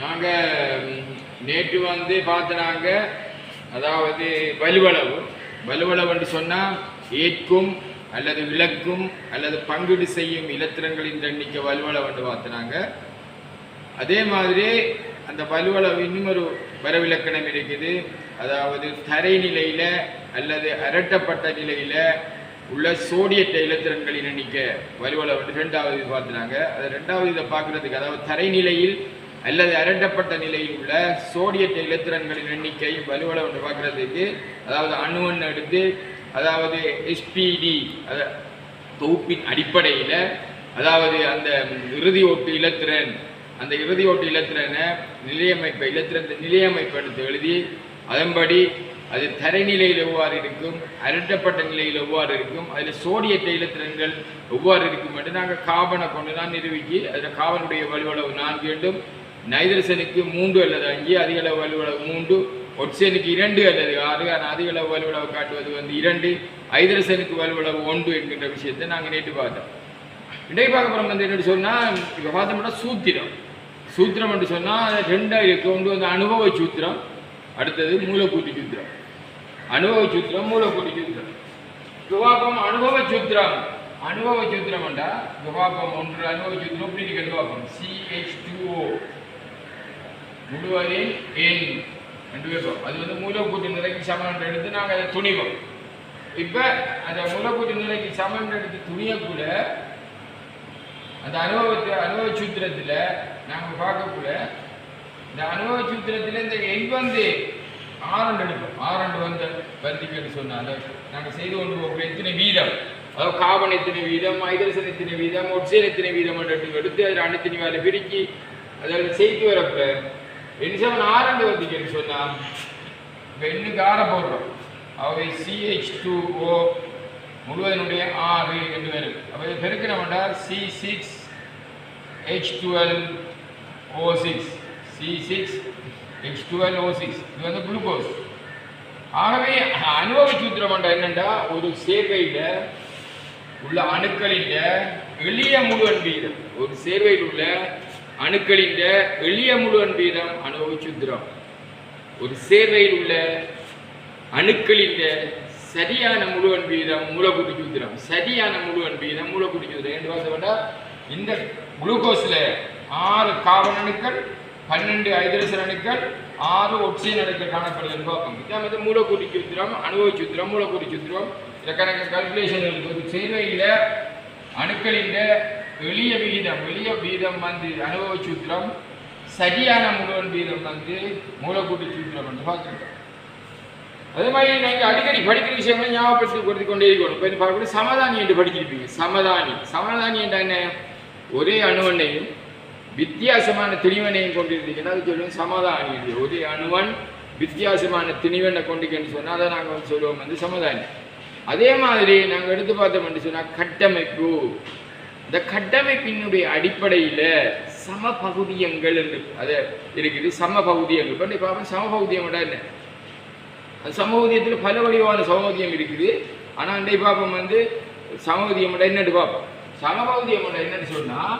நாங்கள் நேற்று வந்து பார்த்தனாங்க அதாவது வலுவளவு. வலுவளவுன்னு சொன்னால் ஏற்கும் அல்லது விளக்கும் அல்லது பங்கீடு செய்யும் இலத்திரங்களின் எண்ணிக்கை வலுவளவுன்னு பார்த்தினாங்க அதே மாதிரி அந்த வலுவளவு இன்னும் ஒரு வரவிலக்கணம் இருக்குது. அதாவது தரை நிலையில் அல்லது அரட்டப்பட்ட நிலையில் உள்ள சோடியற்ற இலத்திரங்களின் எண்ணிக்கை வலுவளவு ரெண்டாவது இது பார்த்துனாங்க அது ரெண்டாவது இதை பார்க்குறதுக்கு அதாவது தரை நிலையில் அல்லது அரட்டப்பட்ட நிலையில் உள்ள சோடியத்தை இலத்திரன்களின் எண்ணிக்கை வலுவளவு பார்க்குறதுக்கு அதாவது அணுவன் எடுத்து அதாவது எஸ்பிடி தொகுப்பின் அடிப்படையில் அதாவது அந்த இறுதி ஓட்டு இலத்திரன் அந்த இறுதி ஓட்டு இலத்திரனை நிலையமைப்பை இலத்திரத்தை நிலையமைப்பு எடுத்து எழுதி அதன்படி அது தரைநிலையில் எவ்வாறு இருக்கும் அரட்டப்பட்ட நிலையில் எவ்வாறு இருக்கும் அதில் சோடியற்ற இலத்திரன்கள் எவ்வாறு இருக்கும் என்று நாங்கள் காபனை கொண்டு தான் நிரூபிச்சு அதில் காபனுடைய வலுவளவு நான்கு வேண்டும் நைதரசனுக்கு மூன்று அல்லது அஞ்சு அதிக அளவு வலுவளவு மூன்று ஒட்சனுக்கு இரண்டு அல்லது ஆறு ஆனால் அதிக அளவு வலுவளவு காட்டுவது வந்து இரண்டு ஐதரசனுக்கு வலுவளவு ஒன்று என்கின்ற விஷயத்தை நாங்கள் நேற்று பார்த்தோம். இன்றைக்கு பார்க்க போகிறோம் வந்து என்னன்னு சொன்னால் இப்போ பார்த்தோம்னா சூத்திரம். சூத்திரம் என்று சொன்னால் ரெண்டாக இருக்கு. ஒன்று வந்து அனுபவ சூத்திரம் அடுத்தது மூலக்கூட்டி சூத்திரம். அனுபவ சூத்திரம் மூலக்கூட்டி சூத்திரம். துவாபம் அனுபவ சூத்திரம். அனுபவ சூத்திரம் என்றால் துவாபம் ஒன்று அனுபவ சூத்திரம் எப்படி இருக்கு துவாபம் சிஹெச் டூஓ முழுவதின் ஏன் என்று வைப்போம் அது வந்து மூலக்கூட்டு நிலைக்கு சமம் எடுத்து நாங்கள் அதை துணிவோம். இப்போ அந்த மூலக்கூட்டு நிலைக்கு சமம் எடுத்து துணியக்கூட அந்த அனுபவத்தை அனுபவ சூத்திரத்தில் நாங்கள் பார்க்கக்கூட இந்த அனுபவ சூத்திரத்தில் இந்த எண் வந்து ஆரண்டு எடுப்போம். ஆரண்டு வந்து வருத்திக்கன்னு சொன்னால நாங்கள் செய்து கொண்டு போகிற எத்தனை வீதம்? அதாவது காபன் எத்தனை வீதம் ஐதரசன் எத்தனை வீதம் ஒட்சேன் எத்தனை வீதம் என்று எடுத்து அதில் அனைத்தனி வேலை பிரித்து அதில் செய்து வரப்போ என்சவன் ஆரண்டு வந்திக்கன்னு சொன்னால் இப்போ இன்னுக்கு ஆற போடுறோம். அவை சிஹெச் டூ ஓ முழுவதனுடைய ஆறு என்று வரும் அப்போ பெருக்கிறவன்டா C six H twelve O six C six H twelve O six இது வந்து குளுக்கோஸ் ஆகவே அனுபவ சூத்திரம் என்னண்டா? ஒரு சேர்வையில் உள்ள அணுக்களின் எளிய முழுவன் வீதம் ஒரு சேர்வையில் உள்ள அணுக்களின் எளிய முழுவன் வீதம் அனுபவ சூத்திரம் ஒரு சேர்வையில் உள்ள அணுக்களின் சரியான முழுவன் வீதம் மூலக்குடி சூத்திரம் சரியான முழுவன் வீதம் மூலக்குடி சூத்திரம் என்று பார்த்தா இந்த குளுக்கோஸில் ஆறு கார்பன் அணுக்கள் பன்னெண்டு ஹைட்ரஜன் அணுக்கள் ஆறு ஒக்சிஜன் அணுக்கள் காணப்படுதுன்னு பார்ப்போம். இதான் வந்து மூலக்கூட்டு சூத்திரம் அனுபவ சூத்திரம் மூலக்கூட்டு சூத்திரம் இந்த கணக்கு கால்குலேஷன் ஒரு சேர்வையில் அணுக்களின் எளிய விகிதம் எளிய வீதம் வந்து அனுபவ சூத்திரம் சரியான முழுவன் வீதம் வந்து மூலக்கூட்டு சூத்திரம் என்று பார்த்துருக்கோம். அதே மாதிரி நீங்கள் அடிக்கடி படிக்கிற விஷயங்களை ஞாபகப்படுத்தி கொடுத்து கொண்டே இருக்கணும். இப்போ பார்க்கக்கூடிய சமதானி என்று படிச்சிருப்பீங்க. சமதானி. சமதானி என்ற என்ன? ஒரே அணுவனையும் வித்தியாசமான திணிவனையும் கொண்டிருந்தீங்கன்னா அது சொல்லுவோம் சமதானி என்று. ஒரே அணுவன் வித்தியாசமான திணிவனை கொண்டிருக்கேன்னு சொன்னால் அதை நாங்கள் வந்து சொல்லுவோம் வந்து சமதானி. அதே மாதிரி நாங்கள் எடுத்து பார்த்தோம்னு சொன்னால் கட்டமைப்பு. இந்த கட்டமைப்பினுடைய அடிப்படையில் சம பகுதியங்கள் என்று அது இருக்குது சம பகுதியங்கள் இப்போ பார்ப்போம் சம பகுதியம் என்ன? அது சமூகத்தில் பல வடிவான சமூகத்தியம் இருக்குது. ஆனால் அண்டை பார்ப்போம் வந்து சமூகத்தியம் என்னன்னு பார்ப்போம் சமபௌதியம் என்னன்னு சொன்னால்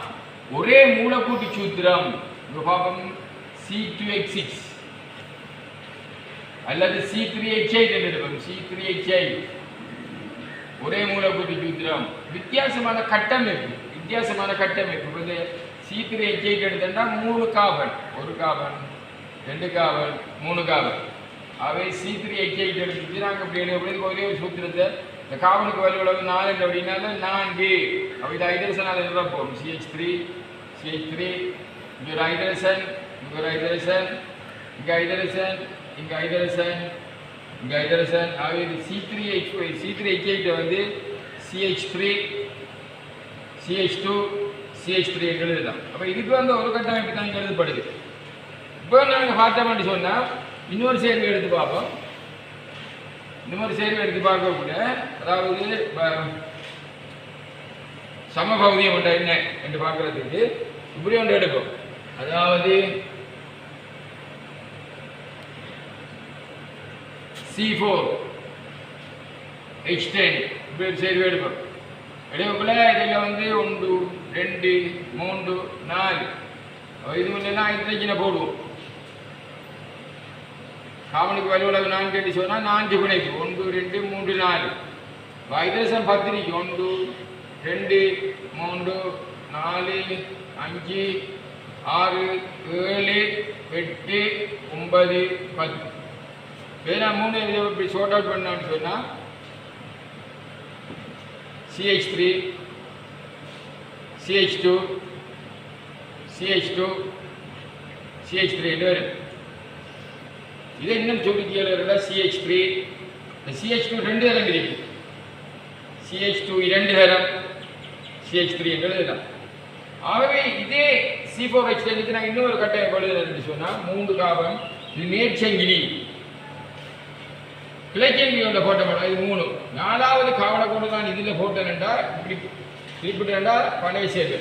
ஒரே மூலக்கூட்டு சூத்திரம் இப்போ பார்ப்போம் சி டூ எக்ஸ் சிக்ஸ் அல்லது சி த்ரீ எச் எயிட் என்று எடுப்போம். சி த்ரீ எச் எயிட் ஒரே மூலக்கூட்டு சூத்திரம். வித்தியாசமான கட்டமைப்பு. வித்தியாசமான கட்டமைப்பு. வந்து இந்த சி த்ரீ மூணு காவல். ஒரு காவல் ரெண்டு காவல் மூணு காவல். அவை சி த்ரீ எச் நாங்கள் இப்படி எழுத ஒரே ஒரு சூத்திரத்தை இந்த காவலுக்கு வலுவளவு நாலு அப்படின்னால நான்கு. அப்போ இது தான் போகும்? சிஹெச் த்ரீ சிஹெச் த்ரீ இங்கே ஒரு ஹைட்ரசன் இங்கே ஒரு ஹைட்ரசன் இங்கே ஹைட்ரசன் இங்கே ஹைட்ரசன் இங்கே ஹைட்ரசன் ஆகவே இது C three H C three H எயிட்டை வந்து C H three C H two C H three என்று எழுதலாம். அப்போ இதுக்கு வந்து ஒரு கட்டமைப்பு தான் இங்கே எழுதப்படுது. இப்போ நாங்கள் பார்த்தோம்னு சொன்னால் இன்னொரு சேர்வை எடுத்து பார்ப்போம். இன்னொரு சேர்வை எடுத்து பார்க்கக்கூட அதாவது சமபகுதியம் ஒன்று என்ன என்று பார்க்கறதுக்கு இப்படி ஒன்று எடுக்கும் அதாவது சி ஃபோர் ஹெச் டென் இப்படி ஒரு சேர்வை எடுப்போம். எடுக்கக்குள்ள இதில் வந்து ஒன்று ரெண்டு மூன்று நாலு. இது இல்லைன்னா இத்தனைக்கு போடுவோம். காமனுக்கு வலுவளவு நான்கு என்று சொன்னால் நான்கு பிணைப்பு. ஒன்று ரெண்டு மூன்று நாலு. ஹைட்ரஜன் பத்திரிக்கை ஒன்று ரெண்டு மூன்று நாலு அஞ்சு ஆறு ஏழு எட்டு ஒன்பது பத்து. இதெல்லாம் மூணு இதை இப்படி ஷோர்ட் அவுட் பண்ணான்னு சொன்னால் C H three C H two C H two C H three வரும் இதை இன்னும் சுருக்கியில் சிஹெச் த்ரீ இந்த சிஹெச் டூ ரெண்டு தரம் இருக்கு. சிஹெச் டூ இரண்டு தரம் சிஹெச் த்ரீ எழுதலாம் ஆகவே இதே சி ஃபோர் ஹெச் நான் இன்னொரு கட்டாயம் எழுதுறேன் சொன்னால் மூன்று காபம் இது நேர்ச்சங்கிலி கிளைச்சங்கிலி உள்ள போட்ட மாட்டோம் இது மூணு. நாலாவது காவலை கொண்டு தான் இதில் போட்டேன்டா இப்படி திருப்பிட்டேன்டா பழைய சேது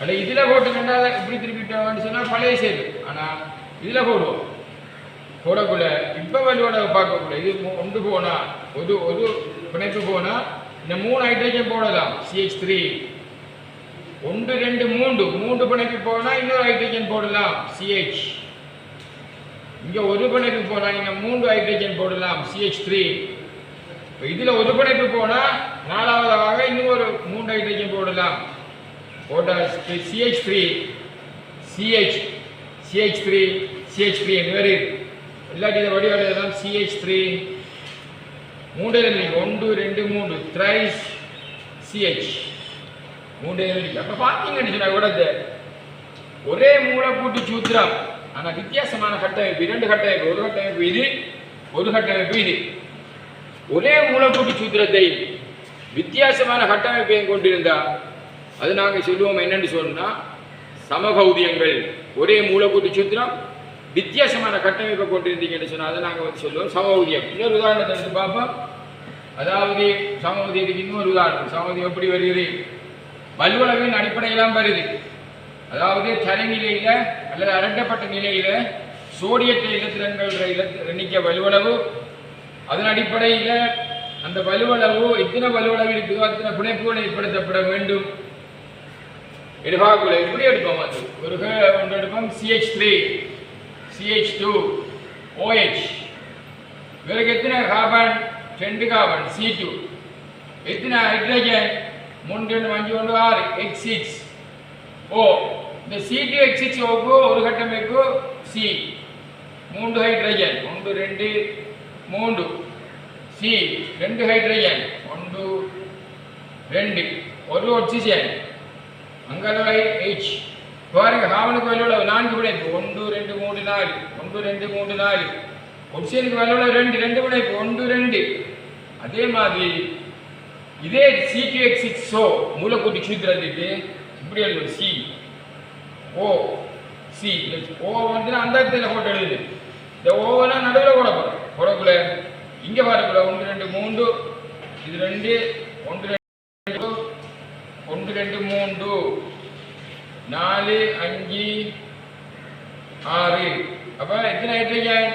அல்ல இதில் போட்டேன்டா இப்படி திருப்பிட்டோம்னு சொன்னால் பழைய சேது ஆனால் இதில் போடுவோம் போடக்குள்ள இப்போ வலுவோட பார்க்கக்குள்ள இது ஒன்று போனால் ஒரு ஒரு பிணைப்பு போனால் இந்த மூணு ஹைட்ரஜன் போடலாம். சிஹெச் த்ரீ ஒன்று ரெண்டு மூன்று. மூன்று பிணைப்பு போனால் இன்னொரு ஹைட்ரஜன் போடலாம். சிஹெச் இங்க ஒரு பிணைப்பு போனா இங்க மூன்று ஹைட்ரஜன் போடலாம் சிஹெச் த்ரீ இதில் ஒரு பிணைப்பு போனா நாலாவதாக ஒரு மூன்று ஹைட்ரஜன் போடலாம். போட்டா C H three C H C H three C H three வேறு இல்லாட்டி இதை வடிவடைதான் சிஹெச் த்ரீ மூன்று இல்லை ஒன்று ரெண்டு மூன்று. த்ரைஸ் சிஹெச் மூன்று இல்லை அப்போ பார்த்தீங்கன்னு சொன்னால் கூட இந்த ஒரே மூலக்கூட்டு சூத்திரம். ஆனால் வித்தியாசமான கட்டமைப்பு இரண்டு கட்டமைப்பு ஒரு கட்டமைப்பு இது ஒரு கட்டமைப்பு இது. ஒரே மூலக்கூட்டு சூத்திரத்தை வித்தியாசமான கட்டமைப்பையும் கொண்டிருந்தால் அது நாங்கள் சொல்லுவோம் என்னென்னு சொன்னால் சமபௌதியங்கள். ஒரே மூலக்கூட்டு சூத்திரம் வித்தியாசமான கட்டமைப்பை கொண்டிருந்தீங்கன்னு சொன்னால் அதை நாங்கள் வந்து சொல்லுவோம் சமபௌதியம். இன்னொரு உதாரணத்தை எடுத்து பார்ப்போம். அதாவது சமபௌதியத்துக்கு இன்னொரு உதாரணம். சமபௌதியம் எப்படி வருகிறது? வலுவளவின் அடிப்படையெல்லாம் வருது. அதாவது தரைநிலையில் அல்லது அரட்டப்பட்ட நிலையில் சோடியத்தை இலத்திரன்கள் இலத்து எண்ணிக்கை வலுவளவு. அதன் அடிப்படையில் அந்த வலுவளவு எத்தனை வலுவளவு இருக்குதோ அத்தனை பிணைப்புகள் ஏற்படுத்தப்பட வேண்டும். எடுப்பாக்குள்ள எப்படி எடுப்போம் அது? ஒரு ஒன்று எடுப்போம் C H three C H two O H பிறகு எத்தனை கார்பன் ரெண்டு கார்பன் சி டூ எத்தனை ஹைட்ரஜன் மூணு ரெண்டு அஞ்சு ஒன்று ஆறு. எக்ஸ் சிக்ஸ் ஓ இந்த சி டூ எக்ஸ் ஒரு கட்டமைப்பு சி மூன்று ஹைட்ரஜன் ஒன்று ரெண்டு மூன்று. சி ரெண்டு ஹைட்ரஜன் ஒன்று ரெண்டு. ஒரு ஆக்சிஜன் அங்கலவை ஹெச் பாருங்க ஹாவனுக்கு உள்ள நான்கு பிணைப்பு. ஒன்று ரெண்டு மூணு நாலு. ஒன்று ரெண்டு மூணு நாலு. ஒக்சிஜனுக்கு வெளியுள்ள ரெண்டு. ரெண்டு பிணைப்பு. ஒன்று ரெண்டு. அதே மாதிரி இதே C D two X six O மூலக்கூட்டு இப்படி எழுதுவோம் சி ஓ சி ஓ வந்து அந்த இடத்துல போட்டு எழுது இந்த ஓவெல்லாம் நடுவில் போட போகிறோம் போடக்குள்ள இங்கே பாருக்குள்ள ஒன்று ரெண்டு மூன்று இது ரெண்டு ஒன்று ரெண்டு ஒன்று ரெண்டு மூன்று நாலு அஞ்சு ஆறு அப்போ எத்தனை ஹைட்ரஜன்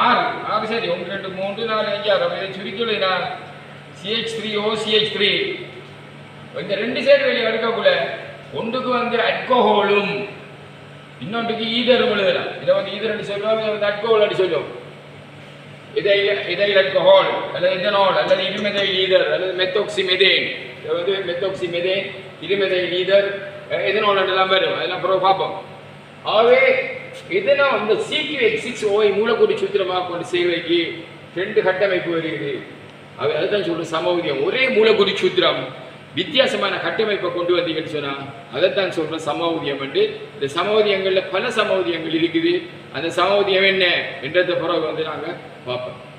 ஆறு ஆறு சரி ஒன்று ரெண்டு மூன்று நாலு அஞ்சு ஆறு அப்போ இதை சுருக்கினா C H three O C H three இந்த ரெண்டு சைடு வெளியே எடுக்கக்குள்ள ஒன்றுக்கு வந்து அல்கோஹோலும் இன்னொன்றுக்கு ஈதரும் எழுதலாம். இதை வந்து ஈதர் சொல்லுவோம் இதை வந்து அல்கோஹோல் அடி சொல்லுவோம். இதை இதை அல்கோஹால் அல்லது இதனால் அல்லது இருமெதை ஈதர் அல்லது மெத்தோக்சி மெதேன் இதை வந்து மெத்தோக்சி மெதேன் இருமெதை ஈதர் இதனால் எல்லாம் வரும்? அதெல்லாம் பிறகு பார்ப்போம். ஆகவே இதெல்லாம் இந்த சிக்யூ சிக்ஸ் ஓய் மூலக்கூறு சூத்திரமாக கொண்டு செய்வதற்கு ரெண்டு கட்டமைப்பு வருகிறது. அவை அதுதான் சொல்றேன் சமூகம் ஒரே மூலக்கூறு சூத்திரம். வித்தியாசமான கட்டமைப்பை கொண்டு வந்தீங்கன்னு சொன்னால் அதைத்தான் சொல்கிறோம் சமௌதியம் என்று. இந்த சமௌதியங்களில் பல சமௌதியங்கள் இருக்குது. அந்த சமௌதியம் என்ன? என்றதை பிறகு வந்து நாங்கள் பார்ப்போம்.